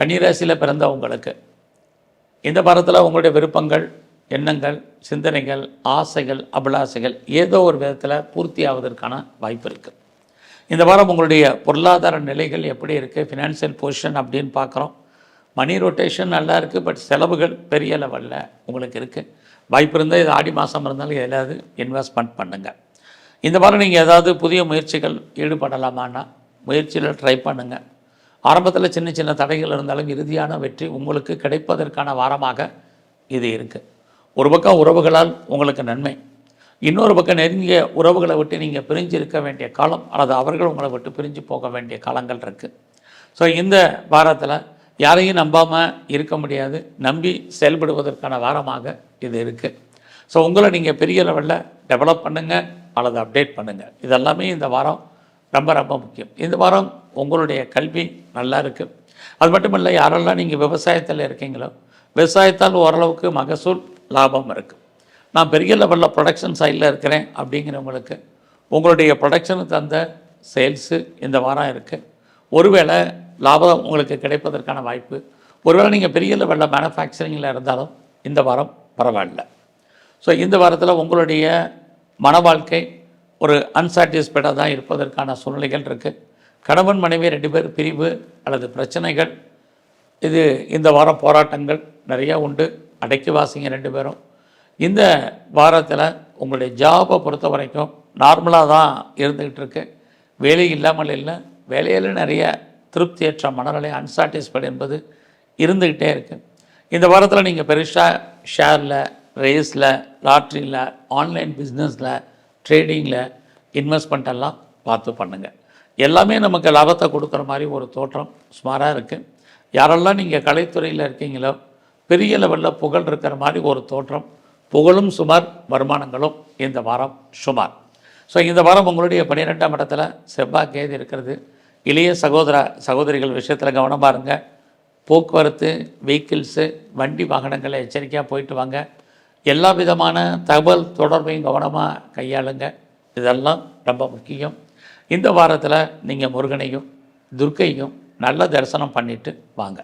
கன்னிராசியில் பிறந்தவங்களுக்கு இந்த வாரத்தில் உங்களுடைய விருப்பங்கள் எண்ணங்கள் சிந்தனைகள் ஆசைகள் அபிலாசைகள் ஏதோ ஒரு விதத்தில் பூர்த்தி ஆவதற்கான வாய்ப்பு இருக்குது இந்த வாரம் உங்களுடைய பொருளாதார நிலைகள் எப்படி இருக்குது ஃபினான்ஷியல் பொசிஷன் அப்படின்னு பார்க்குறோம் மணி ரொட்டேஷன் நல்லா இருக்குது பட் செலவுகள் பெரிய லெவலில் உங்களுக்கு இருக்குது வாய்ப்பு இருந்தால் இது ஆடி மாதம் இருந்தாலும் எதாவது இன்வெஸ்ட்மெண்ட் பண்ணுங்கள் இந்த வாரம் நீங்கள் ஏதாவது புதிய முயற்சிகள் ஈடுபடலாமான்னா முயற்சியில் ட்ரை பண்ணுங்கள் ஆரம்பத்தில் சின்ன சின்ன தடைகள் இருந்தாலும் இறுதியான வெற்றி உங்களுக்கு கிடைப்பதற்கான வாரமாக இது இருக்குது ஒரு பக்கம் உறவுகளால் உங்களுக்கு நன்மை இன்னொரு பக்கம் நெருங்கிய உறவுகளை விட்டு நீங்கள் பிரிஞ்சு இருக்க வேண்டிய காலம் அல்லது அவர்கள் உங்களை விட்டு பிரிஞ்சு போக வேண்டிய காலங்கள் இருக்குது ஸோ இந்த வாரத்தில் யாரையும் நம்பாமல் இருக்க முடியாது நம்பி செயல்படுவதற்கான வாரமாக இது இருக்குது ஸோ உங்களை நீங்கள் பெரிய லெவலில் டெவலப் பண்ணுங்கள் அல்லது அப்டேட் பண்ணுங்கள் இதெல்லாமே இந்த வாரம் ரொம்ப ரொம்ப முக்கியம். இந்த வாரம் உங்களுடைய கல்வி நல்லா இருக்குது அது மட்டும் இல்லை யாரெல்லாம் நீங்கள் விவசாயத்தில் இருக்கீங்களோ விவசாயத்தால் ஓரளவுக்கு மகசூல் லாபம் இருக்குது நான் பெரிய லெவலில் ப்ரொடக்ஷன் சைடில் இருக்கிறேன் அப்படிங்கிறவங்களுக்கு உங்களுடைய ப்ரொடக்ஷனுக்கு தந்த சேல்ஸு இந்த வாரம் இருக்குது ஒருவேளை லாபம் உங்களுக்கு கிடைப்பதற்கான வாய்ப்பு. ஒருவேளை நீங்கள் பெரிய லெவலில் மேனுஃபேக்சரிங்கில் இருந்தாலும் இந்த வாரம் பரவாயில்ல. ஸோ இந்த வாரத்தில் உங்களுடைய மன வாழ்க்கை ஒரு அன்சாட்டிஸ்ஃபைடாக தான் இருப்பதற்கான சூழ்நிலைகள் இருக்குது கணவன் மனைவி ரெண்டு பேர் பிரிவு அல்லது பிரச்சனைகள். இது இந்த வாரம் போராட்டங்கள் நிறையா உண்டு. அடக்கி வாசிங்க ரெண்டு பேரும். இந்த வாரத்தில் உங்களுடைய ஜாபை பொறுத்த வரைக்கும் நார்மலாக தான் இருந்துக்கிட்டு இருக்கு. வேலை இல்லாமல் இல்லை. வேலையில் நிறைய திருப்தியற்ற மனநிலை அன்சாட்டிஸ்ஃபைடு என்பது இருந்துக்கிட்டே இருக்குது இந்த வாரத்தில் நீங்கள் பெருசாக ஷேரில் ரேஸில் லாட்ரியில் ஆன்லைன் பிஸ்னஸில் ட்ரேடிங்கில் இன்வெஸ்ட்மெண்ட் எல்லாம் பார்த்து பண்ணுங்கள் எல்லாமே நமக்கு லாபத்தை கொடுக்குற மாதிரி ஒரு தோற்றம் சுமாராக இருக்குது யாரெல்லாம் நீங்கள் கலைத்துறையில் இருக்கீங்களோ பெரிய லெவலில் புகழ் இருக்கிற மாதிரி ஒரு தோற்றம் புகழும் சுமார் வருமானங்களும் இந்த வாரம் சுமார். ஸோ இந்த வாரம் உங்களுடைய பன்னிரெண்டாம் இடத்துல செவ்வாய் கேது இருக்கிறது. இளைய சகோதர சகோதரிகள் விஷயத்தில் கவனமாக இருங்க. போக்குவரத்து வெஹிக்கிள்ஸு வண்டி வாகனங்களை எச்சரிக்கையாக போயிட்டு வாங்க. எல்லா விதமான தகவல் தொடர்பையும் கவனமாக கையாளுங்க. இதெல்லாம் ரொம்ப முக்கியம். இந்த வாரத்தில் நீங்கள் முருகனையும் துர்க்கையும் நல்ல தரிசனம் பண்ணிட்டு வாங்க.